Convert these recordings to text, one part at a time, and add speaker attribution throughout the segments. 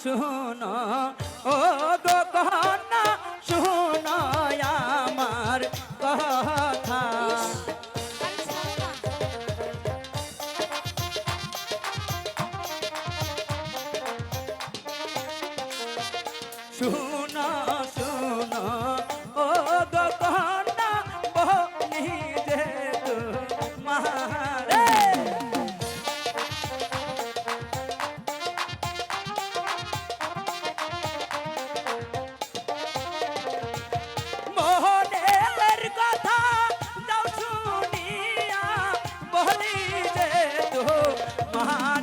Speaker 1: শোনো ও গো কহনা শোনো আমার কথা। শুনো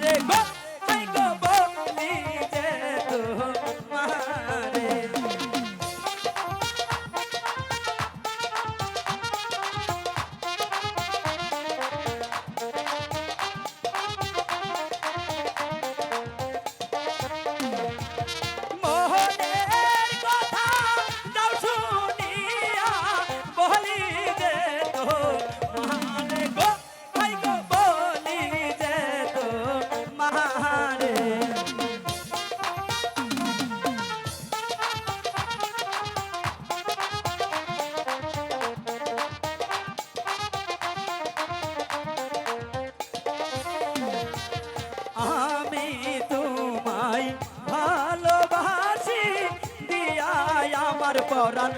Speaker 1: Saturday. But পরাণ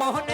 Speaker 1: মোহনে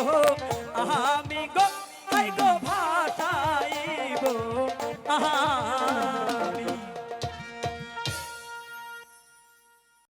Speaker 1: আমি গো ভাই গো ভাই।